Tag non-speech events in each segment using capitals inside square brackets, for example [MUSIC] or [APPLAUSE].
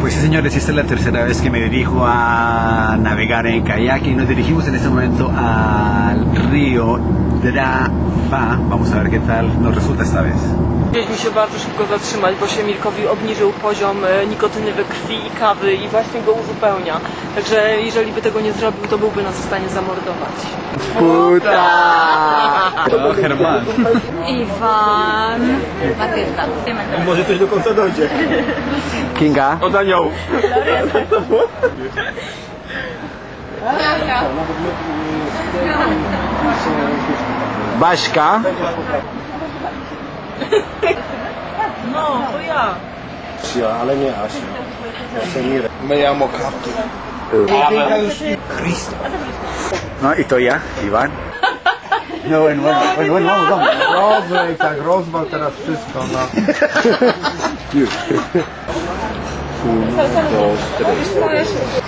Pues sí, señores, esta es la tercera vez que me dirijo a navegar en kayak y nos dirigimos en este momento al río Drava. Vamos a ver qué tal nos resulta esta vez. Chcieliśmy się bardzo szybko zatrzymać, bo się Mirkowi obniżył poziom e, nikotyny we krwi i kawy i właśnie go uzupełnia. Także jeżeli by tego nie zrobił, to byłby nas w stanie zamordować. ¡Puta! [LAUGHS] No, Germán. Iwan, Matylda. Może coś do końca dojdzie. Kinga. Od aniołów. [LAUGHS] Baśka. No, to ja. Asia, ale nie Asia. Asia My ja mokapty. No i to ja, Iwan. No, bueno, bueno, bueno, bueno, vamos, vamos. Rozlej, tak, rozwal teraz wszystko, no. No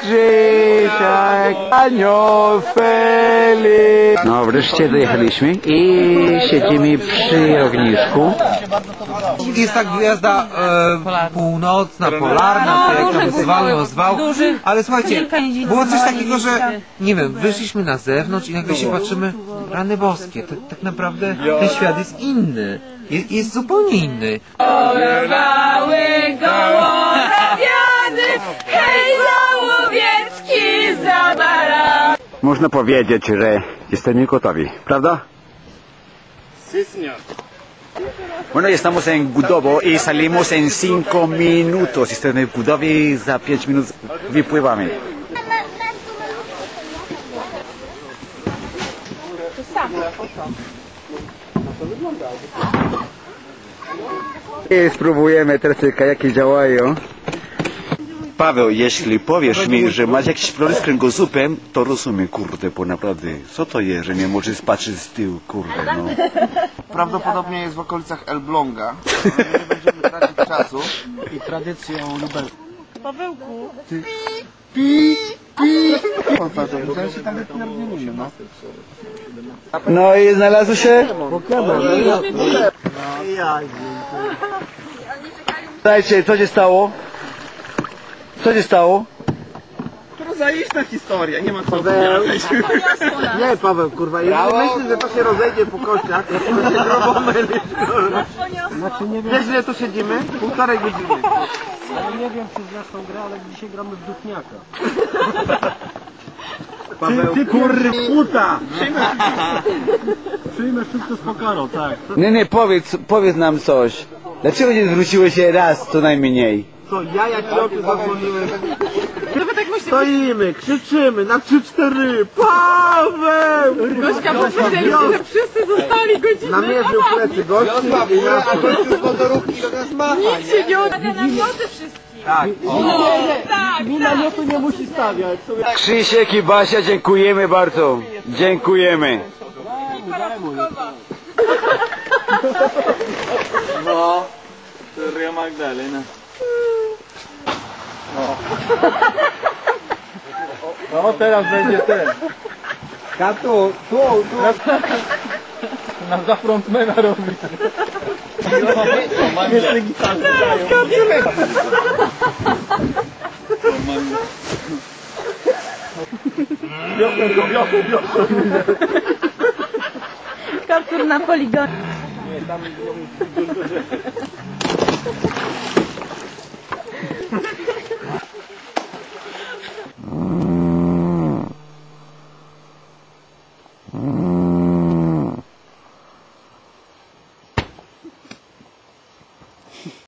Krzysiek, año feliz. No wreszcie dojechaliśmy i siedzimy przy ognisku. Jest tak gwiazda e, północna, polarna, czy jak tam zwał ją zwał. Ale słuchajcie, było coś takiego, że nie wiem, wyszliśmy na zewnątrz i nagle się patrzymy, rany boskie, to, tak naprawdę ten świat jest inny. Jest, jest zupełnie inny. Można powiedzieć, że jesteśmy gotowi, prawda? Bueno, ya estamos en Gudobo y salimos en cinco minutos. Estamos en Gudobo y za pięć minut wypływamy. I spróbujemy teraz czy kajaki działają. Paweł, jeśli powiesz mi, że masz jakiś problem z kręgosłupem, to rozumiem, kurde, bo naprawdę, co to jest, że nie możesz patrzeć z tyłu, kurde, no. Prawdopodobnie jest w okolicach Elbląga. ale Nie będziemy tracić czasu. I tradycją lubelską. Pawełku, Paweł, zaraz się tam wypierdzielimy, no. No i znalazł się? Słuchajcie, co się stało? Co się stało? To zaistna historia, nie ma co Nie, Paweł, kurwa, jeżeli myślisz, że to się rozejdzie po kościach, [LAUGHS] to się mylisz. Znaczy nie wiem... Wiesz, ile tu siedzimy? Półtorej godziny. Nie wiem, czy znasz tą grę, ale dzisiaj gramy w dupniaka. [LAUGHS] Paweł, Ty kurwa! Przyjmę wszystko z pokarą, tak. Nie, nie, powiedz, powiedz nam coś. Dlaczego nie zwróciłeś się raz co najmniej? Co, ja jak ci oczy zasłoniłem. Stoimy, krzyczymy na trzy, cztery. Paweł! Gośka powiedzieli, że wszyscy zostali godzinę. Namierzył plecy gości i nas Nikt się nie odda na namioty wszystkich. Tak. Tak, Mi namiotu nie musi stawiać. Krzysiek i Basia, dziękujemy bardzo. Dziękujemy. No, Ria Magdalena. No, teraz będzie ten. Katu, tu, tu. Na za frontmana robi. Jeszcze gitarę dają. Biorę go. Kaptur na poligonie. Nie, tam. Mm.